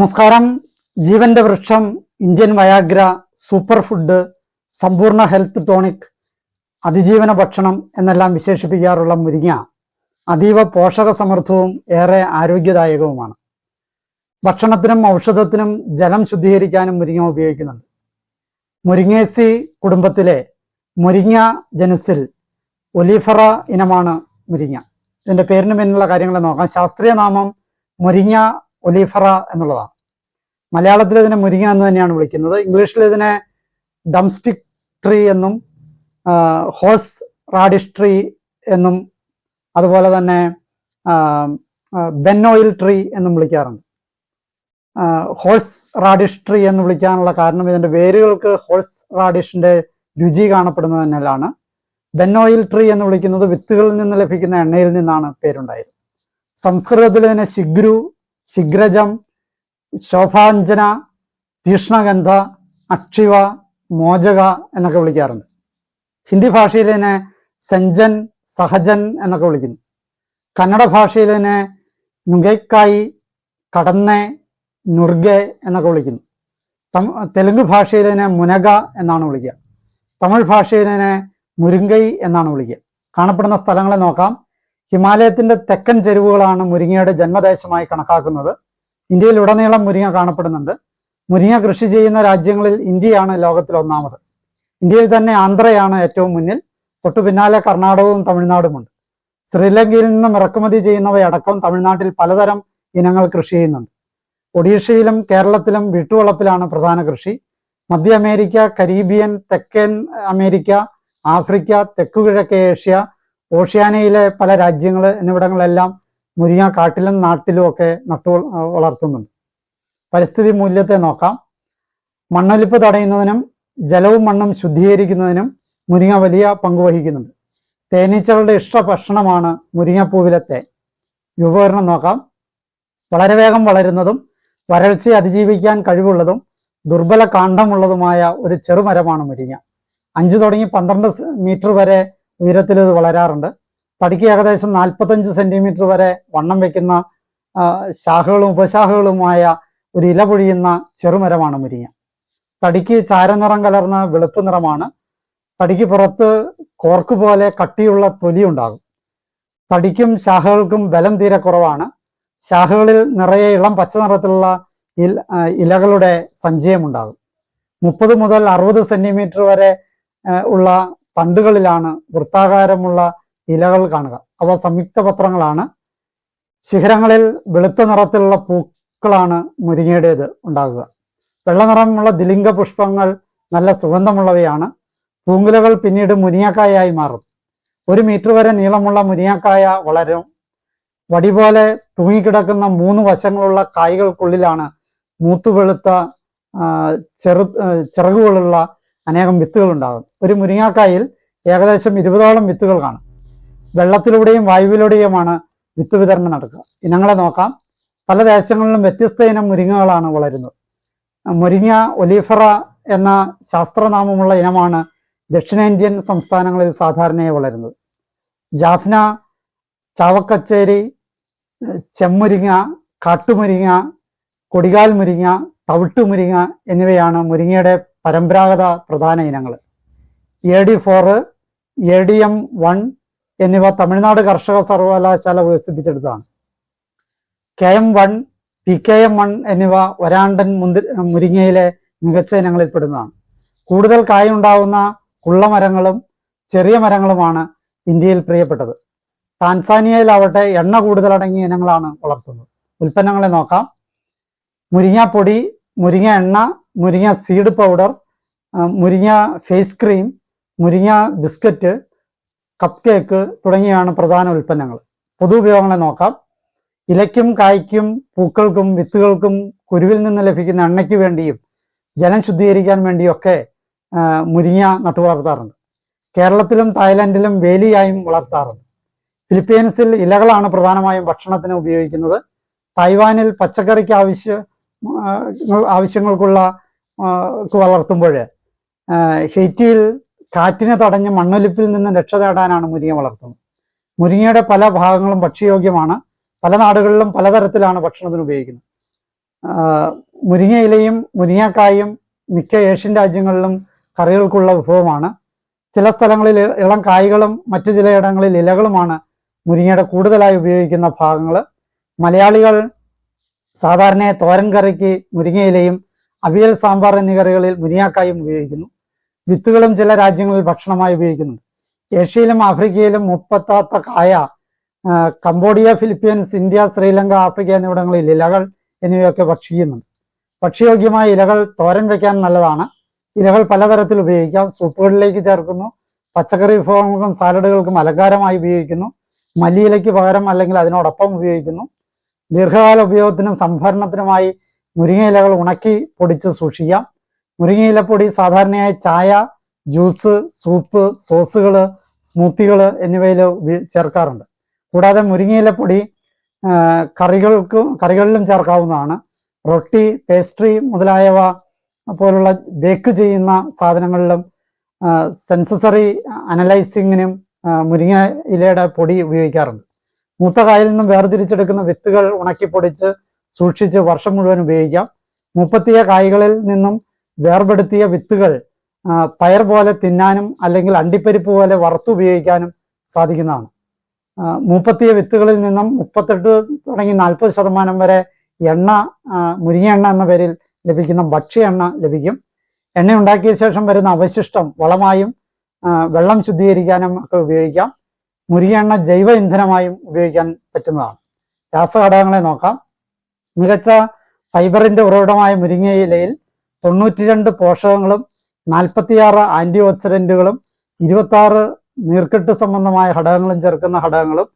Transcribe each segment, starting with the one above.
നമസ്കാരം. ജീവന്റെ വൃക്ഷം ഇന്ത്യൻ വയാഗ്ര സൂപ്പർ ഫുഡ് സമ്പൂർണ ഹെൽത്ത് ടോണിക് അതിജീവന ഭക്ഷണം എന്നെല്ലാം വിശേഷിപ്പിക്കാറുള്ള മുരിങ്ങ അതീവ പോഷക സമൃദ്ധവും ഏറെ ആരോഗ്യദായകവുമാണ്. ഭക്ഷണത്തിനും ഔഷധത്തിനും ജലം ശുദ്ധീകരിക്കാനും മുരിങ്ങ ഉപയോഗിക്കുന്നുണ്ട്. മുരിങ്ങേസി കുടുംബത്തിലെ മുരിങ്ങ ജനുസിൽ ഒലിഫറ ഇനമാണ് മുരിങ്ങ. ഇതിന്റെ പേരിന് പിന്നിലുള്ള കാര്യങ്ങൾ നോക്കാം. ശാസ്ത്രീയ നാമം മുരിങ്ങ ഒലിഫറ എന്നുള്ളതാണ്. മലയാളത്തിൽ ഇതിനെ മുരിങ്ങ എന്ന് തന്നെയാണ് വിളിക്കുന്നത്. ഇംഗ്ലീഷിൽ ഇതിനെ ഡംസ്റ്റിക് ട്രീ എന്നും ഹോസ് റാഡിഷ് ട്രീ എന്നും അതുപോലെ തന്നെ ബെന്നോയിൽ ട്രീ എന്നും വിളിക്കാറുണ്ട്. ഹോഴ്സ് റാഡിഷ് ട്രീ എന്ന് വിളിക്കാനുള്ള കാരണം ഇതിന്റെ വേരുകൾക്ക് ഹോഴ്സ് റാഡിഷിന്റെ രുചി കാണപ്പെടുന്നതിനാലാണ് ബെന്നോയിൽ ട്രീ എന്ന് വിളിക്കുന്നത് വിത്തുകളിൽ നിന്ന് ലഭിക്കുന്ന എണ്ണയിൽ നിന്നാണ് പേരുണ്ടായത്. സംസ്കൃതത്തിൽ ഇതിനെ ശിഗ്രു ശിഗ്രജം ശോഭാഞ്ജന തീഷ്ണഗന്ധ അക്ഷിവ മോചക എന്നൊക്കെ വിളിക്കാറുണ്ട്. ഹിന്ദി ഭാഷയിൽ ഇതിനെ സെഞ്ചൻ സഹജൻ എന്നൊക്കെ വിളിക്കുന്നു. കന്നഡ ഭാഷയിൽ ഇതിനെ നുഗൈക്കായി കടന്നെ നുർഗെ എന്നൊക്കെ വിളിക്കുന്നു. തെലുങ്ക് ഭാഷയിൽ ഇതിനെ മുനക എന്നാണ് വിളിക്കുക. തമിഴ് ഭാഷയിൽ ഇതിനെ മുരുങ്കൈ എന്നാണ് വിളിക്കുക. കാണപ്പെടുന്ന സ്ഥലങ്ങളെ നോക്കാം. ഹിമാലയത്തിന്റെ തെക്കൻ ചെരുവുകളാണ് മുരിങ്ങയുടെ ജന്മദേശമായി കണക്കാക്കുന്നത്. ഇന്ത്യയിൽ ഉടനീളം മുരിങ്ങ കാണപ്പെടുന്നുണ്ട്. മുരിങ്ങ കൃഷി ചെയ്യുന്ന രാജ്യങ്ങളിൽ ഇന്ത്യയാണ് ലോകത്തിൽ ഒന്നാമത്. ഇന്ത്യയിൽ തന്നെ ആന്ധ്രയാണ് ഏറ്റവും മുന്നിൽ. തൊട്ടു പിന്നാലെ കർണാടകവും തമിഴ്നാടുമുണ്ട്. ശ്രീലങ്കയിൽ നിന്നും ഇറക്കുമതി ചെയ്യുന്നവയടക്കം തമിഴ്നാട്ടിൽ പലതരം ഇനങ്ങൾ കൃഷി ചെയ്യുന്നുണ്ട്. ഒഡീഷയിലും കേരളത്തിലും വീട്ടുവളപ്പിലാണ് പ്രധാന കൃഷി. മധ്യ അമേരിക്ക കരീബിയൻ തെക്കൻ അമേരിക്ക ആഫ്രിക്ക തെക്കുകിഴക്കേ ഏഷ്യ ഓഷ്യാനയിലെ പല രാജ്യങ്ങൾ എന്നിവിടങ്ങളെല്ലാം മുരിങ്ങ കാട്ടിലും നാട്ടിലും ഒക്കെ നട്ടു വളർത്തുന്നുണ്ട്. പരിസ്ഥിതി മൂല്യത്തെ നോക്കാം. മണ്ണൊലിപ്പ് തടയുന്നതിനും ജലവും മണ്ണും ശുദ്ധീകരിക്കുന്നതിനും മുരിങ്ങ വലിയ പങ്ക് വഹിക്കുന്നുണ്ട്. തേനീച്ചകളുടെ ഇഷ്ട ഭക്ഷണമാണ് മുരിങ്ങപ്പൂവിലെ തേൻ രൂപകരണം നോക്കാം. വളരെ വേഗം വളരുന്നതും വരൾച്ചയെ അതിജീവിക്കാൻ കഴിവുള്ളതും ദുർബല കാണ്ഡമുള്ളതുമായ ഒരു ചെറുമരമാണ് മുരിങ്ങ. അഞ്ചു തുടങ്ങി പന്ത്രണ്ട് മീറ്റർ വരെ ഉയരത്തിൽ ഇത് വളരാറുണ്ട്. തടിക്ക് ഏകദേശം നാൽപ്പത്തഞ്ച് സെന്റിമീറ്റർ വരെ വണ്ണം വെക്കുന്ന ശാഖകളും ഉപശാഖകളുമായ ഒരു ഇല പൊഴിയുന്ന ചെറുമരമാണ് മുരിങ്ങ. തടിക്ക് ചാരനിറം കലർന്ന വെളുപ്പ് നിറമാണ്. തടിക്ക് പുറത്ത് കോർക്ക് പോലെ കട്ടിയുള്ള തൊലി ഉണ്ടാകും. തടിക്കും ശാഖകൾക്കും ബലം തീരെ കുറവാണ്. ശാഖകളിൽ നിറയെ ഇളം പച്ച നിറത്തിലുള്ള ഇലകളുടെ സഞ്ചയമുണ്ടാകും മുപ്പത് മുതൽ അറുപത് സെന്റിമീറ്റർ വരെ ഉള്ള തണ്ടുകളിലാണ് വൃത്താകാരമുള്ള ഇലകൾ കാണുക. അവ സംയുക്ത പത്രങ്ങളാണ്. ശിഖരങ്ങളിൽ വെളുത്ത നിറത്തിലുള്ള പൂക്കളാണ് മുരിങ്ങയുടേത് ഉണ്ടാകുക. വെള്ളനിറമുള്ള ദിലിംഗ പുഷ്പങ്ങൾ നല്ല സുഗന്ധമുള്ളവയാണ്. പൂങ്കുലകൾ പിന്നീട് മുരിങ്ങക്കായായി മാറും. ഒരു മീറ്റർ വരെ നീളമുള്ള മുരിങ്ങക്കായ വളരും. വടി പോലെ തൂങ്ങിക്കിടക്കുന്ന മൂന്ന് വശങ്ങളുള്ള കായ്കൾക്കുള്ളിലാണ് മൂത്തു വെളുത്ത ചെറു ചിറകുകളുള്ള അനേകം വിത്തുകൾ ഉണ്ടാകും ഒരു മുരിങ്ങാക്കായിൽ ഏകദേശം ഇരുപതോളം വിത്തുകൾ കാണും. വെള്ളത്തിലൂടെയും വായുവിലൂടെയുമാണ് വിത്ത് വിതരണം നടക്കുക. ഇനങ്ങളെ നോക്കാം. പല ദേശങ്ങളിലും വ്യത്യസ്ത ഇനം മുരിങ്ങകളാണ് വളരുന്നത്. മുരിങ്ങ ഒലീഫറ എന്ന ശാസ്ത്രനാമമുള്ള ഇനമാണ് ദക്ഷിണേന്ത്യൻ സംസ്ഥാനങ്ങളിൽ സാധാരണയായി വളരുന്നത്. ജാഫ്ന ചാവക്കച്ചേരി ചെമ്മുരിങ്ങ കാട്ടുമുരിങ്ങ കൊടികാൽ മുരിങ്ങ തവിട്ടുമുരിങ്ങ എന്നിവയാണ് മുരിങ്ങയുടെ പരമ്പരാഗത പ്രധാന ഇനങ്ങൾ A D four A D M one എന്നിവ തമിഴ്നാട് കർഷക സർവകലാശാല വികസിപ്പിച്ചെടുത്തതാണ്. K M one P K M one എന്നിവ വരാണ്ടൻ മുന്തി മുരിങ്ങയിലെ മികച്ച ഇനങ്ങളിൽ പെടുന്നതാണ്. കൂടുതൽ കായുണ്ടാവുന്ന കുള്ളമരങ്ങളും ചെറിയ മരങ്ങളുമാണ് ഇന്ത്യയിൽ പ്രിയപ്പെട്ടത്. ടാൻസാനിയയിലാവട്ടെ എണ്ണ കൂടുതൽ അടങ്ങിയ ഇനങ്ങളാണ് വളർത്തുന്നത്. ഉൽപ്പന്നങ്ങളെ നോക്കാം. മുരിങ്ങാപ്പൊടി പൊടി മുരിങ്ങ എണ്ണ മുരിങ്ങ സീഡ് പൗഡർ മുരിങ്ങ ഫേസ് ക്രീം മുരിങ്ങ ബിസ്ക്കറ്റ് കപ്പ് കേക്ക് തുടങ്ങിയാണ് പ്രധാന ഉൽപ്പന്നങ്ങൾ. പൊതു ഉപയോഗങ്ങളെ നോക്കാം. ഇലയ്ക്കും കായ്ക്കും പൂക്കൾക്കും വിത്തുകൾക്കും കുരുവിൽ നിന്ന് ലഭിക്കുന്ന എണ്ണയ്ക്ക് വേണ്ടിയും ജലം ശുദ്ധീകരിക്കാൻ വേണ്ടിയൊക്കെ മുരിങ്ങ നട്ടു വളർത്താറുണ്ട്. കേരളത്തിലും തായ്ലാന്റിലും വേലിയായും വളർത്താറുണ്ട്. ഫിലിപ്പീൻസിൽ ഇലകളാണ് പ്രധാനമായും ഭക്ഷണത്തിന് ഉപയോഗിക്കുന്നത്. തായ്വാനിൽ പച്ചക്കറിക്ക് ആവശ്യ ആവശ്യങ്ങൾക്കുള്ള വളർത്തുമ്പോൾ ഹെയ്റ്റിയിൽ കാറ്റിനെ തടഞ്ഞ് മണ്ണൊലിപ്പിൽ നിന്ന് രക്ഷ തേടാനാണ് മുരിങ്ങ വളർത്തുന്നത്. മുരിങ്ങയുടെ പല ഭാഗങ്ങളും ഭക്ഷ്യയോഗ്യമാണ്. പല നാടുകളിലും പലതരത്തിലാണ് ഭക്ഷണത്തിന് ഉപയോഗിക്കുന്നത്. മുരിങ്ങ ഇലയും മുരിങ്ങക്കായും മിക്ക ഏഷ്യൻ രാജ്യങ്ങളിലും കറികൾക്കുള്ള വിഭവമാണ്. ചില സ്ഥലങ്ങളിൽ ഇളം കായ്കളും മറ്റു ചിലയിടങ്ങളിൽ ഇലകളുമാണ് മുരിങ്ങയുടെ കൂടുതലായി ഉപയോഗിക്കുന്ന ഭാഗങ്ങൾ മലയാളികൾ സാധാരണ തോരൻ കറിക്ക് മുരിങ്ങയിലയും അവിയൽ സാമ്പാർ എന്നീ കറികളിൽ മുരിങ്ങാക്കായും ഉപയോഗിക്കുന്നു. വിത്തുകളും ചില രാജ്യങ്ങളിൽ ഭക്ഷണമായി ഉപയോഗിക്കുന്നുണ്ട്. ഏഷ്യയിലും ആഫ്രിക്കയിലും മുപ്പത്താത്ത കായ Cambodia Philippines India Sri Lanka Africa എന്നിവിടങ്ങളിൽ ഇലകൾ എന്നിവയൊക്കെ ഭക്ഷിക്കുന്നുണ്ട്. ഭക്ഷ്യയോഗ്യമായ ഇലകൾ തോരൻ വെക്കാൻ നല്ലതാണ്. ഇലകൾ പലതരത്തിൽ ഉപയോഗിക്കാം. സൂപ്പുകളിലേക്ക് ചേർക്കുന്നു. പച്ചക്കറി വിഭവങ്ങൾക്കും സാലഡുകൾക്കും അലങ്കാരമായി ഉപയോഗിക്കുന്നു. മല്ലിയിലയ്ക്ക് പകരം അല്ലെങ്കിൽ അതിനോടൊപ്പം ഉപയോഗിക്കുന്നു. ദീർഘകാല ഉപയോഗത്തിനും സംഭരണത്തിനുമായി മുരിങ്ങ ഇലകൾ ഉണക്കി പൊടിച്ച് സൂക്ഷിക്കാം. മുരിങ്ങയിലപ്പൊടി സാധാരണയായി ചായ ജ്യൂസ് സൂപ്പ് സോസുകൾ സ്മൂത്തികൾ എന്നിവയിൽ ചേർക്കാറുണ്ട്. കൂടാതെ മുരിങ്ങയിലപ്പൊടി കറികൾക്കും കറികളിലും ചേർക്കാവുന്നതാണ്. റൊട്ടി പേസ്ട്രി മുതലായവ പോലുള്ള ബേക്ക് ചെയ്യുന്ന സാധനങ്ങളിലും സെൻസസറി അനലൈസിങ്ങിനും മുരിങ്ങ ഇലയുടെ പൊടി ഉപയോഗിക്കാറുണ്ട്. മൂത്ത നിന്നും വേർതിരിച്ചെടുക്കുന്ന വിത്തുകൾ ഉണക്കി പൊടിച്ച് സൂക്ഷിച്ച് വർഷം മുഴുവൻ ഉപയോഗിക്കാം. മുപ്പത്തിയ കായ്കളിൽ നിന്നും വേർപെടുത്തിയ വിത്തുകൾ പയർ പോലെ തിന്നാനും അല്ലെങ്കിൽ അണ്ടിപ്പരിപ്പ് പോലെ വറുത്ത് ഉപയോഗിക്കാനും സാധിക്കുന്നതാണ്. മൂപ്പത്തിയ വിത്തുകളിൽ നിന്നും മുപ്പത്തെട്ട് തുടങ്ങി നാൽപ്പത് ശതമാനം വരെ എണ്ണ മുരിങ്ങ എണ്ണ എന്ന പേരിൽ ലഭിക്കുന്ന ഭക്ഷ്യ എണ്ണ ലഭിക്കും. എണ്ണ ഉണ്ടാക്കിയ ശേഷം വരുന്ന അവശിഷ്ടം വളമായും വെള്ളം ശുദ്ധീകരിക്കാനും ഒക്കെ ഉപയോഗിക്കാം. മുരിങ്ങ ജൈവ ഇന്ധനമായും ഉപയോഗിക്കാൻ പറ്റുന്നതാണ്. രാസഘടകങ്ങളെ നോക്കാം. മികച്ച ഫൈബറിന്റെ ഉറവിടമായ മുരിങ്ങയിലയിൽ തൊണ്ണൂറ്റിരണ്ട് പോഷകങ്ങളും നാൽപ്പത്തിയാറ് ആന്റി ഓക്സിഡന്റുകളും ഇരുപത്തി ആറ് നീർക്കെട്ട് സംബന്ധമായ ഘടകങ്ങളും ചേർക്കുന്ന ഘടകങ്ങളും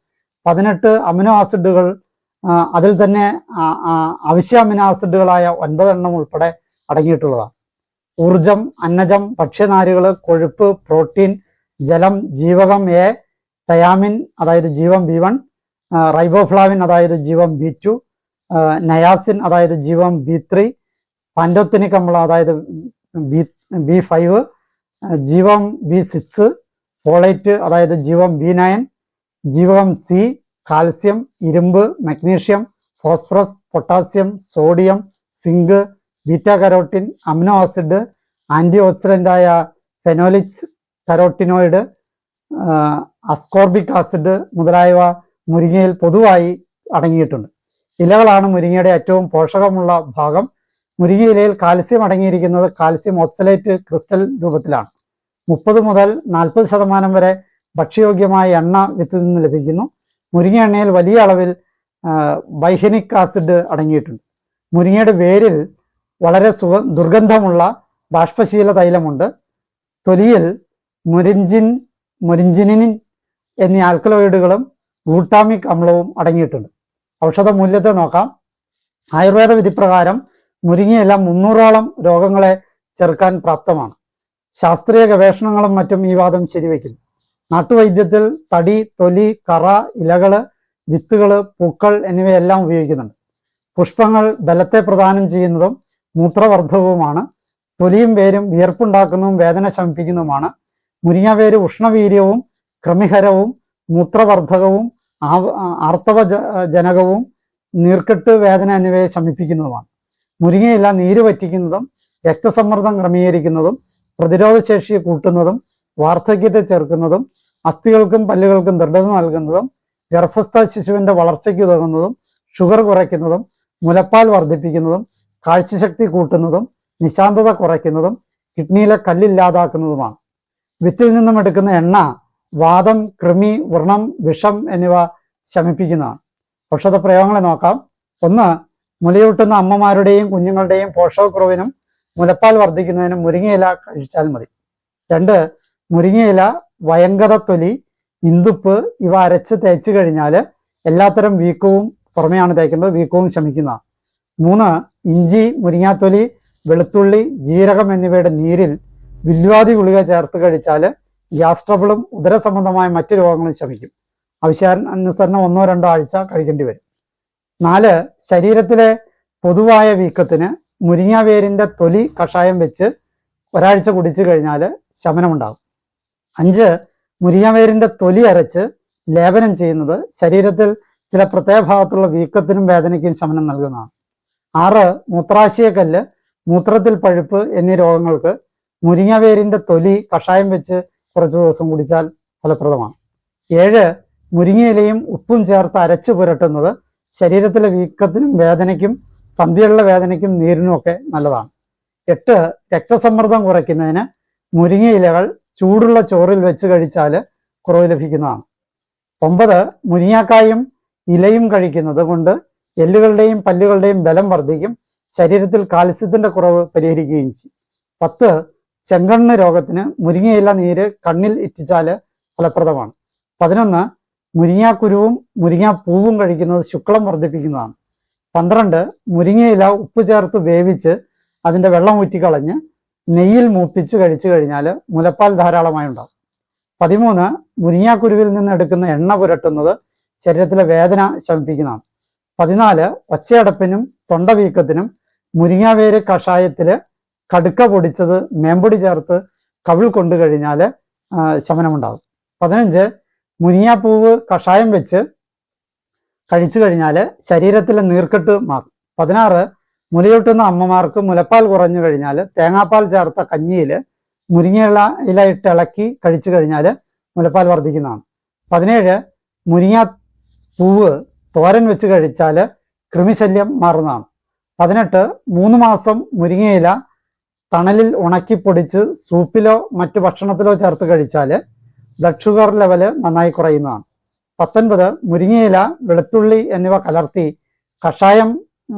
പതിനെട്ട് അമിനോ ആസിഡുകൾ അതിൽ തന്നെ അവശ്യ അമിനോ ആസിഡുകളായ ഒൻപതെണ്ണം ഉൾപ്പെടെ അടങ്ങിയിട്ടുള്ളതാണ്. ഊർജം അന്നജം ഭക്ഷ്യനാരുകൾ കൊഴുപ്പ് പ്രോട്ടീൻ ജലം ജീവകം എ തയാമിൻ അതായത് ജീവം ബി വൺ റൈബോഫ്ലാവിൻ അതായത് ജീവം ബി ടു നയാസിൻ അതായത് ജീവം ബി ത്രീ പാൻഡോത്തിനിക് അമ്ലം അതായത് ബി ബി ഫൈവ് ജീവം ബി സിക്സ് ഫോളേറ്റ് അതായത് ജീവം ബി നയൻ ജീവകം സി കാൽസ്യം ഇരുമ്പ് magnesium phosphorus potassium sodium zinc beta carotene amino acid anti ഓക്സിഡന്റായ phenolics carotenoid ascorbic acid മുതലായവ മുരിങ്ങയിൽ പൊതുവായി അടങ്ങിയിട്ടുണ്ട്. ഇലകളാണ് മുരിങ്ങയുടെ ഏറ്റവും പോഷകമുള്ള ഭാഗം. മുരിങ്ങ ഇലയിൽ കാൽസ്യം അടങ്ങിയിരിക്കുന്നത് കാൽസ്യം ഓക്സലേറ്റ് ക്രിസ്റ്റൽ രൂപത്തിലാണ്. മുപ്പത് മുതൽ നാൽപ്പത് ശതമാനം വരെ ഭക്ഷ്യയോഗ്യമായ എണ്ണ വിത്തിൽ നിന്ന് ലഭിക്കുന്നു. മുരിങ്ങ എണ്ണയിൽ വലിയ അളവിൽ ബൈഹനിക് ആസിഡ് അടങ്ങിയിട്ടുണ്ട്. മുരിങ്ങയുടെ വേരിൽ വളരെ സുഖ ദുർഗന്ധമുള്ള ബാഷ്പശീല തൈലമുണ്ട്. തൊലിയിൽ മുരിഞ്ചിൻ മുരിഞ്ചിനിൻ എന്നീ ആൽക്കലോയിഡുകളും ഗ്ലൂട്ടാമിക് അമ്ലവും അടങ്ങിയിട്ടുണ്ട്. ഔഷധ മൂല്യത്തെ നോക്കാം. ആയുർവേദ വിധിപ്രകാരം മുരിങ്ങയില മുന്നൂറോളം രോഗങ്ങളെ ചെറുക്കാൻ പ്രാപ്തമാണ്. ശാസ്ത്രീയ ഗവേഷണങ്ങളും മറ്റും ഈ വാദം ശരിവയ്ക്കുന്നു നാട്ടുവൈദ്യത്തിൽ തടി തൊലി കറ ഇലകൾ വിത്തുകൾ പൂക്കൾ എന്നിവയെല്ലാം ഉപയോഗിക്കുന്നുണ്ട്. പുഷ്പങ്ങൾ ബലത്തെ പ്രദാനം ചെയ്യുന്നതും മൂത്രവർദ്ധകവുമാണ് തൊലിയും വേരും വിയർപ്പുണ്ടാക്കുന്നതും വേദന ശമിപ്പിക്കുന്നതുമാണ്. മുരിങ്ങ വേര് ഉഷ്ണവീര്യവും ക്രമിഹരവും മൂത്രവർദ്ധകവും ആർത്തവ ജനകവും നീർക്കെട്ട് വേദന എന്നിവയെ ശമിപ്പിക്കുന്നതുമാണ്. മുരിങ്ങയില നീര് വറ്റിക്കുന്നതും രക്തസമ്മർദ്ദം ക്രമീകരിക്കുന്നതും പ്രതിരോധശേഷി കൂട്ടുന്നതും വാർദ്ധക്യത്തെ ചെറുക്കുന്നതും അസ്ഥികൾക്കും പല്ലുകൾക്കും ദൃഢത നൽകുന്നതും ഗർഭസ്ഥ ശിശുവിന്റെ വളർച്ചയ്ക്ക് ഉതകുന്നതും ഷുഗർ കുറയ്ക്കുന്നതും മുലപ്പാൽ വർദ്ധിപ്പിക്കുന്നതും കാഴ്ചശക്തി കൂട്ടുന്നതും നിശാന്തത കുറയ്ക്കുന്നതും കിഡ്നിയിലെ കല്ലില്ലാതാക്കുന്നതുമാണ് വിത്തിൽ നിന്നും എടുക്കുന്ന എണ്ണ വാദം കൃമി വ്രണം വിഷം എന്നിവ ശമിപ്പിക്കുന്നതാണ്. ഔഷധ പ്രയോഗങ്ങളെ നോക്കാം. ഒന്ന് മുലയൂട്ടുന്ന അമ്മമാരുടെയും കുഞ്ഞുങ്ങളുടെയും പോഷകക്കുറവിനും മുലപ്പാൽ വർദ്ധിക്കുന്നതിനും മുരിങ്ങയില കഴിച്ചാൽ മതി. രണ്ട് മുരിങ്ങയില വയങ്കത തൊലി ഇന്തുപ്പ് ഇവ അരച്ച് തേച്ച് കഴിഞ്ഞാൽ എല്ലാത്തരം വീക്കവും പുറമെയാണ് തേക്കുന്നത് വീക്കവും ശമിക്കുന്നതാണ്. മൂന്ന് ഇഞ്ചി മുരിങ്ങാത്തൊലി വെളുത്തുള്ളി ജീരകം എന്നിവയുടെ നീരിൽ വില്വാദി ഗുളിക ചേർത്ത് കഴിച്ചാൽ ഗ്യാസ് ട്രബിളും ഉദര സംബന്ധമായ മറ്റു രോഗങ്ങളും ശമിക്കും. ആവശ്യാനുസരണം ഒന്നോ രണ്ടോ ആഴ്ച കഴിക്കേണ്ടി വരും. നാല് ശരീരത്തിലെ പൊതുവായ വീക്കത്തിന് മുരിങ്ങ വേരിന്റെ തൊലി കഷായം വെച്ച് ഒരാഴ്ച കുടിച്ചു കഴിഞ്ഞാൽ ശമനമുണ്ടാകും. അഞ്ച് മുരിങ്ങ വേരിന്റെ തൊലി അരച്ച് ലേപനം ചെയ്യുന്നത് ശരീരത്തിൽ ചില പ്രത്യേക ഭാഗത്തുള്ള വീക്കത്തിനും വേദനയ്ക്കും ശമനം നൽകുന്നതാണ്. ആറ് മൂത്രാശയക്കല്ല് മൂത്രത്തിൽ പഴുപ്പ് എന്നീ രോഗങ്ങൾക്ക് മുരിങ്ങവേരിന്റെ തൊലി കഷായം വെച്ച് കുറച്ച് ദിവസം കുടിച്ചാൽ ഫലപ്രദമാണ്. ഏഴ് മുരിങ്ങയിലയും ഉപ്പും ചേർത്ത് അരച്ചു പുരട്ടുന്നത് ശരീരത്തിലെ വീക്കത്തിനും വേദനയ്ക്കും സന്ധിയുള്ള വേദനയ്ക്കും നീരിനും ഒക്കെ നല്ലതാണ്. എട്ട് രക്തസമ്മർദ്ദം കുറയ്ക്കുന്നതിന് മുരിങ്ങയിലകൾ ചൂടുള്ള ചോറിൽ വെച്ച് കഴിച്ചാൽ കുറവ് ലഭിക്കുന്നതാണ്. ഒമ്പത് മുരിങ്ങാക്കായും ഇലയും കഴിക്കുന്നത് കൊണ്ട് എല്ലുകളുടെയും പല്ലുകളുടെയും ബലം വർദ്ധിക്കും ശരീരത്തിൽ കാൽസ്യത്തിന്റെ കുറവ് പരിഹരിക്കുകയും ചെയ്യും. പത്ത് ചെങ്കണ്ണ് രോഗത്തിന് മുരിങ്ങയില നീര് കണ്ണിൽ ഇറ്റിച്ചാൽ ഫലപ്രദമാണ്. പതിനൊന്ന് മുരിങ്ങാക്കുരുവും മുരിങ്ങാപ്പൂവും കഴിക്കുന്നത് ശുക്ലം വർദ്ധിപ്പിക്കുന്നതാണ്. പന്ത്രണ്ട് മുരിങ്ങയില ഉപ്പ് ചേർത്ത് വേവിച്ച് അതിന്റെ വെള്ളം ഊറ്റിക്കളഞ്ഞ് നെയ്യിൽ മൂപ്പിച്ച് കഴിച്ചു കഴിഞ്ഞാൽ മുലപ്പാൽ ധാരാളമായി ഉണ്ടാകും പതിമൂന്ന് മുരിങ്ങാക്കുരുവിൽ നിന്ന് എടുക്കുന്ന എണ്ണ പുരട്ടുന്നത് ശരീരത്തിലെ വേദന ശമിപ്പിക്കുന്നതാണ്. പതിനാല് ഒച്ചയടപ്പിനും തൊണ്ടവീക്കത്തിനും മുരിങ്ങാവേര് കഷായത്തിൽ കടുക്ക പൊടിച്ചത് മേമ്പൊടി ചേർത്ത് കവിൾ കൊണ്ടു കഴിഞ്ഞാൽ ശമനമുണ്ടാകും. പതിനഞ്ച് മുനിയാപ്പൂവ് കഷായം വെച്ച് കഴിച്ചു കഴിഞ്ഞാൽ ശരീരത്തിലെ നീർക്കെട്ട് മാറും. പതിനാറ് മുലയൂട്ടുന്ന അമ്മമാർക്ക് മുലപ്പാൽ കുറഞ്ഞു കഴിഞ്ഞാൽ തേങ്ങാപ്പാൽ ചേർത്ത കഞ്ഞിയിൽ മുരിങ്ങയില ഇല ഇട്ട് ഇളക്കി കഴിച്ചു കഴിഞ്ഞാൽ മുലപ്പാൽ വർദ്ധിക്കുന്നതാണ്. പതിനേഴ് മുരിങ്ങ പൂവ് തോരൻ വെച്ച് കഴിച്ചാൽ കൃമിശല്യം മാറുന്നതാണ്. പതിനെട്ട് മൂന്ന് മാസം മുരിങ്ങയില തണലിൽ ഉണക്കി പൊടിച്ച് സൂപ്പിലോ മറ്റു ഭക്ഷണത്തിലോ ചേർത്ത് കഴിച്ചാൽ ബ്ലഡ് ഷുഗർ ലെവൽ നന്നായി കുറയുന്നതാണ്. പത്തൊൻപത് മുരിങ്ങയില വെളുത്തുള്ളി എന്നിവ കലർത്തി കഷായം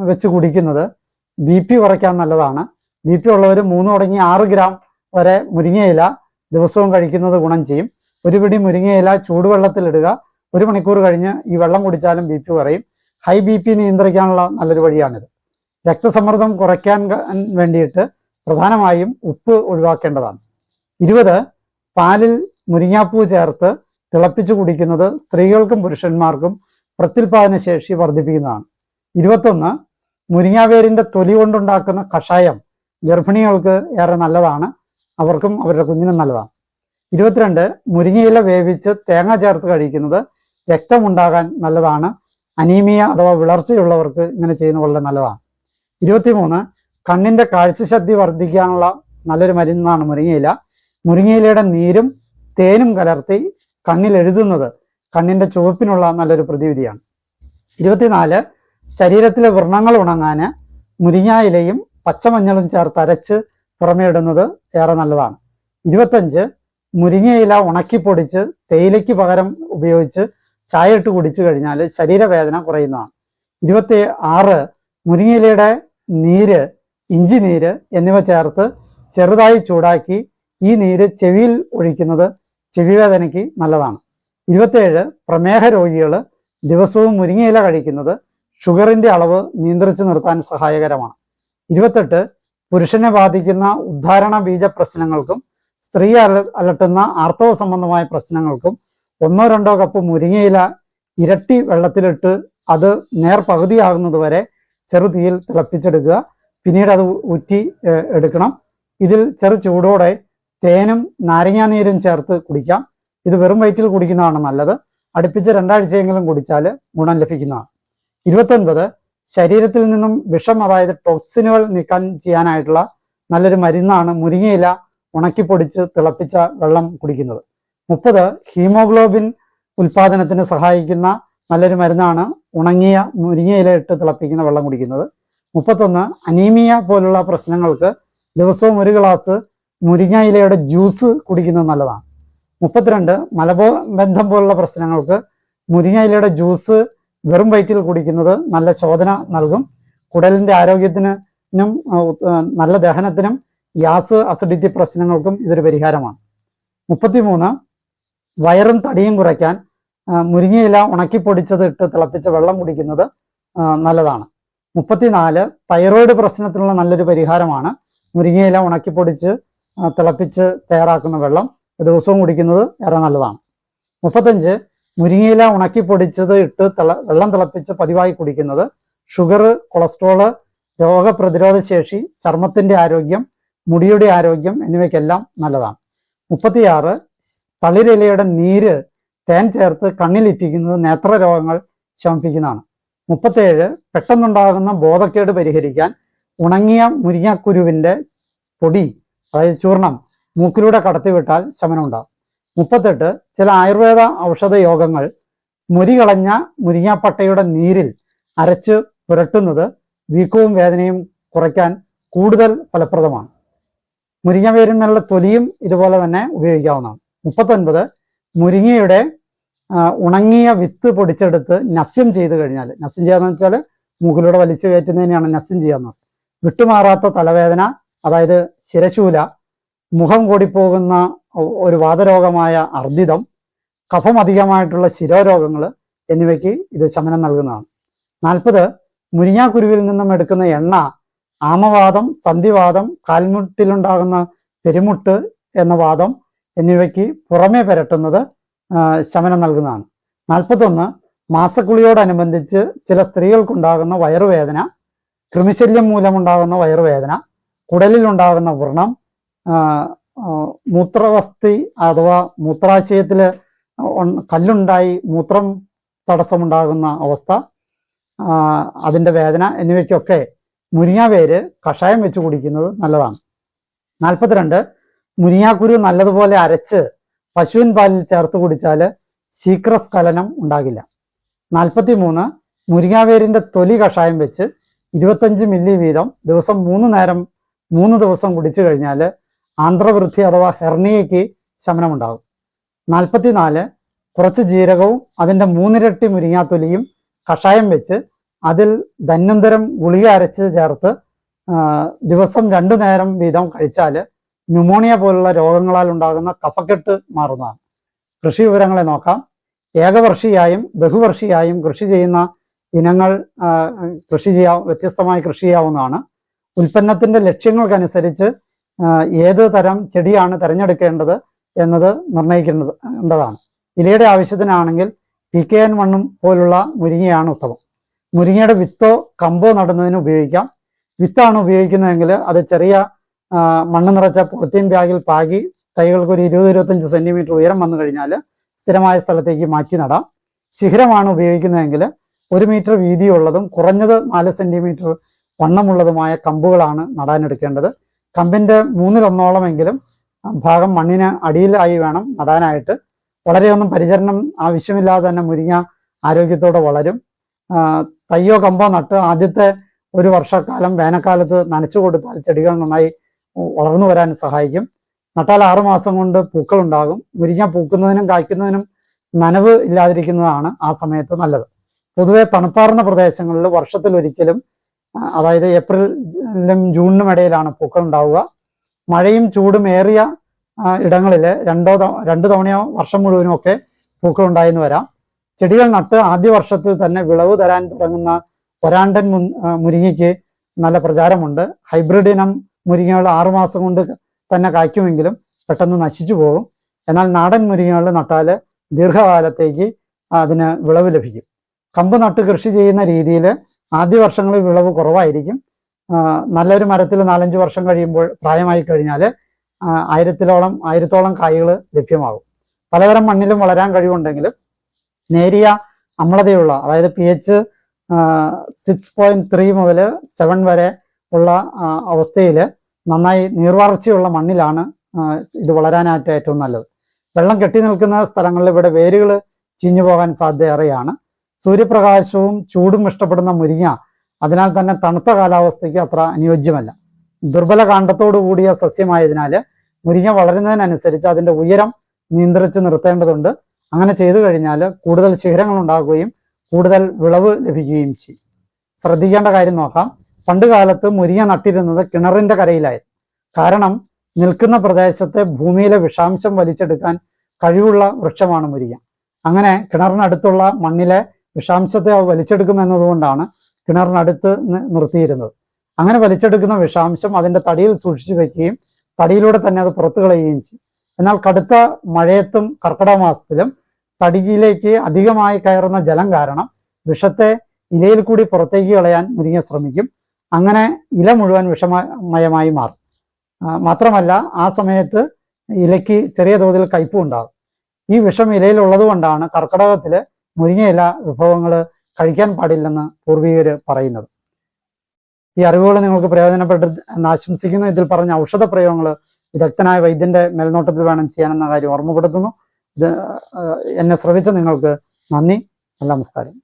വെച്ച് കുടിക്കുന്നത് ബി പി കുറയ്ക്കാൻ നല്ലതാണ്. ബി പി ഉള്ളവർ മൂന്ന് തുടങ്ങി ആറ് ഗ്രാം വരെ മുരിങ്ങയില ദിവസവും കഴിക്കുന്നത് ഗുണം ചെയ്യും. ഒരു പിടി മുരിങ്ങയില ചൂടുവെള്ളത്തിലിടുക ഒരു മണിക്കൂർ കഴിഞ്ഞ് ഈ വെള്ളം കുടിച്ചാലും ബി പി കുറയും. ഹൈ ബി പി നിയന്ത്രിക്കാനുള്ള നല്ലൊരു വഴിയാണിത്. രക്തസമ്മർദ്ദം കുറയ്ക്കാൻ വേണ്ടിയിട്ട് പ്രധാനമായും ഉപ്പ് ഒഴിവാക്കേണ്ടതാണ്. ഇരുപത് പാലിൽ മുരിങ്ങാപ്പൂ ചേർത്ത് തിളപ്പിച്ചു കുടിക്കുന്നത് സ്ത്രീകൾക്കും പുരുഷന്മാർക്കും പ്രത്യുൽപാദന ശേഷി വർദ്ധിപ്പിക്കുന്നതാണ്. ഇരുപത്തൊന്ന് മുരിങ്ങാവേരിന്റെ തൊലി കൊണ്ടുണ്ടാക്കുന്ന കഷായം ഗർഭിണികൾക്ക് ഏറെ നല്ലതാണ്. അവർക്കും അവരുടെ കുഞ്ഞിനും നല്ലതാണ്. ഇരുപത്തിരണ്ട് മുരിങ്ങയില വേവിച്ച് തേങ്ങ ചേർത്ത് കഴിക്കുന്നത് രക്തമുണ്ടാകാൻ നല്ലതാണ്. അനീമിയ അഥവാ വിളർച്ചയുള്ളവർക്ക് ഇങ്ങനെ ചെയ്യുന്നത് വളരെ നല്ലതാണ്. ഇരുപത്തിമൂന്ന് കണ്ണിന്റെ കാഴ്ചശക്തി വർദ്ധിക്കാനുള്ള നല്ലൊരു മരുന്നാണ് മുരിങ്ങയില. മുരിങ്ങയിലയുടെ നീരും തേനും കലർത്തി കണ്ണിൽ എഴുതുന്നത് കണ്ണിന്റെ ചുവപ്പിനുള്ള നല്ലൊരു പ്രതിവിധിയാണ്. ഇരുപത്തിനാല് ശരീരത്തിലെ വ്രണങ്ങൾ ഉണങ്ങാന് മുരിങ്ങായിലയും പച്ചമഞ്ഞളും ചേർത്ത് അരച്ച് പുറമേ ഇടുന്നത് ഏറെ നല്ലതാണ്. ഇരുപത്തഞ്ച് മുരിങ്ങയില ഉണക്കിപ്പൊടിച്ച് തേയിലയ്ക്ക് പകരം ഉപയോഗിച്ച് ചായ ഇട്ട് കുടിച്ചു കഴിഞ്ഞാൽ ശരീരവേദന കുറയുന്നതാണ്. ഇരുപത്തി ആറ് മുരിങ്ങയിലയുടെ നീര് ഇഞ്ചി നീര് എന്നിവ ചേർത്ത് ചെറുതായി ചൂടാക്കി ഈ നീര് ചെവിയിൽ ഒഴിക്കുന്നത് ചെവി വേദനയ്ക്ക് നല്ലതാണ്. ഇരുപത്തേഴ് പ്രമേഹ രോഗികൾ ദിവസവും മുരിങ്ങയില കഴിക്കുന്നത് ഷുഗറിന്റെ അളവ് നിയന്ത്രിച്ചു നിർത്താൻ സഹായകരമാണ്. ഇരുപത്തെട്ട് പുരുഷനെ ബാധിക്കുന്ന ഉദ്ധാരണ ബീജ പ്രശ്നങ്ങൾക്കും സ്ത്രീ അല അലട്ടുന്ന ആർത്തവ സംബന്ധമായ പ്രശ്നങ്ങൾക്കും ഒന്നോ രണ്ടോ കപ്പ് മുരിങ്ങയില ഇരട്ടി വെള്ളത്തിലിട്ട് അത് നേർ പകുതിയാകുന്നത് വരെ ചെറുതീയിൽ തിളപ്പിച്ചെടുക്കുക. പിന്നീട് അത് ഊറ്റി എടുക്കണം. ഇതിൽ ചെറു ചൂടോടെ തേനും നാരങ്ങാനീരും ചേർത്ത് കുടിക്കാം. ഇത് വെറും വയറ്റിൽ കുടിക്കുന്നതാണ് നല്ലത്. അടുപ്പിച്ച് രണ്ടാഴ്ചയെങ്കിലും കുടിച്ചാൽ ഗുണം ലഭിക്കുന്നതാണ്. ഇരുപത്തൊൻപത് ശരീരത്തിൽ നിന്നും വിഷം അതായത് ടോക്സിനുകൾ നീക്കാൻ ചെയ്യാനായിട്ടുള്ള നല്ലൊരു മരുന്നാണ് മുരിങ്ങയില ഉണക്കിപ്പൊടിച്ച് തിളപ്പിച്ച വെള്ളം കുടിക്കുന്നത്. മുപ്പത് ഹീമോഗ്ലോബിൻ ഉൽപാദനത്തിന് സഹായിക്കുന്ന നല്ലൊരു മരുന്നാണ് ഉണങ്ങിയ മുരിങ്ങയില ഇട്ട് തിളപ്പിക്കുന്ന വെള്ളം കുടിക്കുന്നത്. മുപ്പത്തൊന്ന് അനീമിയ പോലുള്ള പ്രശ്നങ്ങൾക്ക് ദിവസവും ഒരു ഗ്ലാസ് മുരിങ്ങ ഇലയുടെ ജ്യൂസ് കുടിക്കുന്നത് നല്ലതാണ്. മുപ്പത്തിരണ്ട് മലബോ ബന്ധം പോലുള്ള പ്രശ്നങ്ങൾക്ക് മുരിങ്ങ ഇലയുടെ ജ്യൂസ് വെറും വയറ്റിൽ കുടിക്കുന്നത് നല്ല ശോധന നൽകും. കുടലിന്റെ ആരോഗ്യത്തിനും നല്ല ദഹനത്തിനും ഗ്യാസ് അസിഡിറ്റി പ്രശ്നങ്ങൾക്കും ഇതൊരു പരിഹാരമാണ്. മുപ്പത്തിമൂന്ന് വയറും തടിയും കുറയ്ക്കാൻ മുരിങ്ങയില ഉണക്കിപ്പൊടിച്ചത് ഇട്ട് തിളപ്പിച്ച വെള്ളം കുടിക്കുന്നത് നല്ലതാണ്. മുപ്പത്തിനാല് തൈറോയിഡ് പ്രശ്നത്തിനുള്ള നല്ലൊരു പരിഹാരമാണ്. മുരിങ്ങയില ഉണക്കിപ്പൊടിച്ച് തിളപ്പിച്ച് തയ്യാറാക്കുന്ന വെള്ളം ദിവസവും കുടിക്കുന്നത് ഏറെ നല്ലതാണ്. മുപ്പത്തഞ്ച് മുരിങ്ങയില ഉണക്കിപ്പൊടിച്ചത് ഇട്ട് തിള വെള്ളം തിളപ്പിച്ച് പതിവായി കുടിക്കുന്നത് ഷുഗർ കൊളസ്ട്രോൾ രോഗപ്രതിരോധ ശേഷി ചർമ്മത്തിന്റെ ആരോഗ്യം മുടിയുടെ ആരോഗ്യം എന്നിവയ്ക്കെല്ലാം നല്ലതാണ്. മുപ്പത്തിയാറ് തളിരിലയുടെ നീര് തേൻ ചേർത്ത് കണ്ണിലിറ്റിക്കുന്നത് നേത്ര രോഗങ്ങൾ ശമിപ്പിക്കുന്നതാണ്. മുപ്പത്തേഴ് പെട്ടെന്നുണ്ടാകുന്ന ബോധക്കേട് പരിഹരിക്കാൻ ഉണങ്ങിയ മുരിങ്ങാക്കുരുവിന്റെ പൊടി അതായത് ചൂർണം മൂക്കിലൂടെ കടത്തിവിട്ടാൽ ശമനം ഉണ്ടാകും മുപ്പത്തെട്ട് ചില ആയുർവേദ ഔഷധ യോഗങ്ങൾ മുരി കളഞ്ഞ മുരിങ്ങാപ്പട്ടയുടെ നീരിൽ അരച്ച് പുരട്ടുന്നത് വീക്കവും വേദനയും കുറയ്ക്കാൻ കൂടുതൽ ഫലപ്രദമാണ്. മുരിങ്ങ വേരിന്മേലുള്ള തൊലിയും ഇതുപോലെ തന്നെ ഉപയോഗിക്കാവുന്നതാണ്. മുപ്പത്തൊൻപത് മുരിങ്ങയുടെ ഉണങ്ങിയ വിത്ത് പൊടിച്ചെടുത്ത് നസ്യം ചെയ്ത് കഴിഞ്ഞാൽ നസ്യം ചെയ്യാന്ന് വെച്ചാൽ മൂക്കിലൂടെ വലിച്ചു കയറ്റുന്നതിനെയാണ് നസ്യം ചെയ്യാന്ന് വിട്ടുമാറാത്ത തലവേദന അതായത് ശിരശൂല മുഖം കൂടിപ്പോകുന്ന ഒരു വാതരോഗമായ അർദിതം കഫം അധികമായിട്ടുള്ള ശിരോരോഗങ്ങൾ എന്നിവയ്ക്ക് ഇത് ശമനം നൽകുന്നതാണ്. നാൽപ്പത് മുരിങ്ങാക്കുരുവിൽ നിന്നും എടുക്കുന്ന എണ്ണ ആമവാദം സന്ധിവാദം കാൽമുട്ടിലുണ്ടാകുന്ന പെരുമുട്ട് എന്ന വാദം എന്നിവയ്ക്ക് പുറമേ പുരട്ടുന്നത് ശമനം നൽകുന്നതാണ്. നാൽപ്പത്തൊന്ന് മാസക്കുളിയോടനുബന്ധിച്ച് ചില സ്ത്രീകൾക്കുണ്ടാകുന്ന വയറുവേദന കൃമിശല്യം മൂലമുണ്ടാകുന്ന വയറുവേദന കുടലിലുണ്ടാകുന്ന വ്രണം മൂത്രവസ്തി അഥവാ മൂത്രാശയത്തിൽ കല്ലുണ്ടായി മൂത്രം തടസ്സമുണ്ടാകുന്ന അവസ്ഥ അതിന്റെ വേദന എന്നിവയ്ക്കൊക്കെ മുരിങ്ങാവേര് കഷായം വെച്ച് കുടിക്കുന്നത് നല്ലതാണ്. നാൽപ്പത്തിരണ്ട് മുരിങ്ങാക്കുരു നല്ലതുപോലെ അരച്ച് പശുവിൻ പാലിൽ ചേർത്ത് കുടിച്ചാൽ ശീക്രസ്ഖലനം ഉണ്ടാകില്ല. നാൽപ്പത്തി മൂന്ന് മുരിങ്ങാവേരിന്റെ തൊലി കഷായം വെച്ച് ഇരുപത്തഞ്ച് മില്ലി വീതം ദിവസം മൂന്ന് നേരം മൂന്ന് ദിവസം കുടിച്ചു കഴിഞ്ഞാൽ ആന്ധ്രവൃദ്ധി അഥവാ ഹെർണിയയ്ക്ക് ശമനമുണ്ടാകും. നാൽപ്പത്തിനാല് കുറച്ച് ജീരകവും അതിന്റെ മൂന്നിരട്ടി മുരിങ്ങാത്തൊലിയും കഷായം വെച്ച് അതിൽ ധന്വന്തരം ഗുളിക അരച്ച് ചേർത്ത് ദിവസം രണ്ടു നേരം വീതം കഴിച്ചാൽ ന്യൂമോണിയ പോലുള്ള രോഗങ്ങളാൽ ഉണ്ടാകുന്ന കഫക്കെട്ട് മാറുന്നതാണ്. കൃഷി വിവരങ്ങളെ നോക്കാം. ഏകവർഷിയായും ബഹുവർഷിയായും കൃഷി ചെയ്യുന്ന ഇനങ്ങൾ കൃഷി ചെയ്യാ വ്യത്യസ്തമായി കൃഷി ചെയ്യാവുന്നതാണ്. ഉൽപ്പന്നത്തിന്റെ ലക്ഷ്യങ്ങൾക്കനുസരിച്ച് ഏത് തരം ചെടിയാണ് തിരഞ്ഞെടുക്കേണ്ടത് എന്നത് നിർണയിക്കേണ്ടത് ഇലയുടെ ആവശ്യത്തിനാണെങ്കിൽ പി കെ എൻ മണ്ണും പോലുള്ള മുരിങ്ങയാണ് ഉത്തമം. മുരിങ്ങയുടെ വിത്തോ കമ്പോ നടുന്നതിന് ഉപയോഗിക്കാം. വിത്താണ് ഉപയോഗിക്കുന്നതെങ്കിൽ അത് ചെറിയ മണ്ണ് നിറച്ച പൊളിത്തീൻ ബാഗിൽ പാകി തൈകൾക്ക് ഒരു ഇരുപത് ഇരുപത്തഞ്ച് സെന്റിമീറ്റർ ഉയരം വന്നു കഴിഞ്ഞാൽ സ്ഥിരമായ സ്ഥലത്തേക്ക് മാറ്റി നടാം. ശിഖരമാണ് ഉപയോഗിക്കുന്നതെങ്കിൽ ഒരു മീറ്റർ വീതിയുള്ളതും കുറഞ്ഞത് നാല് സെന്റിമീറ്റർ വണ്ണമുള്ളതുമായ കമ്പുകളാണ് നടാനെടുക്കേണ്ടത്. കമ്പിന്റെ മൂന്നിലൊന്നോളമെങ്കിലും ഭാഗം മണ്ണിന് അടിയിലായി വേണം നടാനായിട്ട്. വളരെയൊന്നും പരിചരണം ആവശ്യമില്ലാതെ തന്നെ മുരിങ്ങ ആരോഗ്യത്തോടെ വളരും. തയ്യോ കമ്പോ നട്ട് ആദ്യത്തെ ഒരു വർഷക്കാലം വേനൽക്കാലത്ത് നനച്ചു കൊടുത്താൽ ചെടികൾ നന്നായി വളർന്നു വരാൻ സഹായിക്കും. നട്ടാൽ ആറു മാസം കൊണ്ട് പൂക്കൾ ഉണ്ടാകും മുരിങ്ങ പൂക്കുന്നതിനും കായ്ക്കുന്നതിനും നനവ് ഇല്ലാതിരിക്കുന്നതാണ് ആ സമയത്ത് നല്ലത്. പൊതുവെ തണുപ്പാർന്ന പ്രദേശങ്ങളിൽ വർഷത്തിൽ ഒരിക്കലും അതായത് ഏപ്രിലും ജൂണിനും ഇടയിലാണ് പൂക്കൾ ഉണ്ടാവുക മഴയും ചൂടും ഏറിയ ഇടങ്ങളിൽ രണ്ടോ രണ്ടു തവണയോ വർഷം മുഴുവനും ഒക്കെ പൂക്കൾ ഉണ്ടായെന്ന് വരാം. ചെടികൾ നട്ട് ആദ്യ വർഷത്തിൽ തന്നെ വിളവ് തരാൻ തുടങ്ങുന്ന ഒരാണ്ടൻ മുരിങ്ങയ്ക്ക് നല്ല പ്രചാരമുണ്ട്. ഹൈബ്രിഡ് ഇനം മുരിങ്ങകൾ ആറുമാസം കൊണ്ട് തന്നെ കായ്ക്കുമെങ്കിലും പെട്ടെന്ന് നശിച്ചു പോകും. എന്നാൽ നാടൻ മുരിങ്ങകൾ നട്ടാൽ ദീർഘകാലത്തേക്ക് അതിന് വിളവ് ലഭിക്കും. കമ്പ് നട്ട് കൃഷി ചെയ്യുന്ന രീതിയിൽ ആദ്യ വർഷങ്ങളിൽ വിളവ് കുറവായിരിക്കും. നല്ലൊരു മരത്തിൽ നാലഞ്ച് വർഷം കഴിയുമ്പോൾ പ്രായമായി കഴിഞ്ഞാൽ ആയിരത്തിലോളം ആയിരത്തോളം കായ്കൾ ലഭ്യമാകും. പലതരം മണ്ണിലും വളരാൻ കഴിവുണ്ടെങ്കിലും നേരിയ അമ്ലതയുള്ള അതായത് P H six point three മുതൽ സെവൻ വരെ ഉള്ള അവസ്ഥയിൽ നന്നായി നീർവാർച്ചയുള്ള മണ്ണിലാണ് ഇത് വളരാനായിട്ട് ഏറ്റവും നല്ലത്. വെള്ളം കെട്ടി നിൽക്കുന്ന സ്ഥലങ്ങളിൽ ഇവിടെ വേരുകൾ ചീഞ്ഞു പോകാൻ സാധ്യതയേറെയാണ്. സൂര്യപ്രകാശവും ചൂടും ഇഷ്ടപ്പെടുന്ന മുരിങ്ങ അതിനാൽ തന്നെ തണുത്ത കാലാവസ്ഥയ്ക്ക് അത്ര അനുയോജ്യമല്ല. ദുർബല കാണ്ഡത്തോടു കൂടിയ സസ്യമായതിനാൽ മുരിങ്ങ വളരുന്നതിനനുസരിച്ച് അതിന്റെ ഉയരം നിയന്ത്രിച്ച് നിർത്തേണ്ടതുണ്ട്. അങ്ങനെ ചെയ്തു കഴിഞ്ഞാൽ കൂടുതൽ ശിഖരങ്ങൾ ഉണ്ടാകുകയും കൂടുതൽ വിളവ് ലഭിക്കുകയും ചെയ്യും. ശ്രദ്ധിക്കേണ്ട കാര്യം നോക്കാം. പണ്ട് കാലത്ത് മുരിങ്ങ നട്ടിരുന്നത് കിണറിന്റെ കരയിലായിരുന്നു കാരണം നിൽക്കുന്ന പ്രദേശത്തെ ഭൂമിയിലെ വിഷാംശം വലിച്ചെടുക്കാൻ കഴിവുള്ള വൃക്ഷമാണ് മുരിങ്ങ. അങ്ങനെ കിണറിനടുത്തുള്ള മണ്ണിലെ വിഷാംശത്തെ അത് വലിച്ചെടുക്കുമെന്നതുകൊണ്ടാണ് കിണറിനടുത്ത് നിർത്തിയിരുന്നത്. അങ്ങനെ വലിച്ചെടുക്കുന്ന വിഷാംശം അതിന്റെ തടിയിൽ സൂക്ഷിച്ചു വെക്കുകയും തടിയിലൂടെ തന്നെ അത് പുറത്തു കളയുകയും ചെയ്യും. എന്നാൽ കടുത്ത മഴയത്തും കർക്കിടക മാസത്തിലും തടിയിലേക്ക് അധികമായി കയറുന്ന ജലം കാരണം വിഷത്തെ ഇലയിൽ കൂടി പുറത്തേക്ക് കളയാൻ മുരിങ്ങ ശ്രമിക്കും. അങ്ങനെ ഇല മുഴുവൻ വിഷമയമായി മാറും. മാത്രമല്ല ആ സമയത്ത് ഇലയ്ക്ക് ചെറിയ തോതിൽ കയ്പും ഉണ്ടാകും. ഈ വിഷം ഇലയിൽ ഉള്ളതുകൊണ്ടാണ് കർക്കിടകത്തിൽ മുരിങ്ങയില വിഭവങ്ങൾ കഴിക്കാൻ പാടില്ലെന്ന് പൂർവികര് പറയുന്നത്. ഈ അറിവുകൾ നിങ്ങൾക്ക് പ്രയോജനപ്പെട്ടു ആശംസിക്കുന്നു. ഇതിൽ പറഞ്ഞ ഔഷധ പ്രയോഗങ്ങൾ വിദഗ്ധനായ വൈദ്യന്റെ മേൽനോട്ടത്തിൽ വേണം ചെയ്യാനെന്ന കാര്യം ഓർമ്മപ്പെടുത്തുന്നു. ഇത് എന്നെ ശ്രവിച്ച നിങ്ങൾക്ക് നന്ദി. നമസ്കാരം.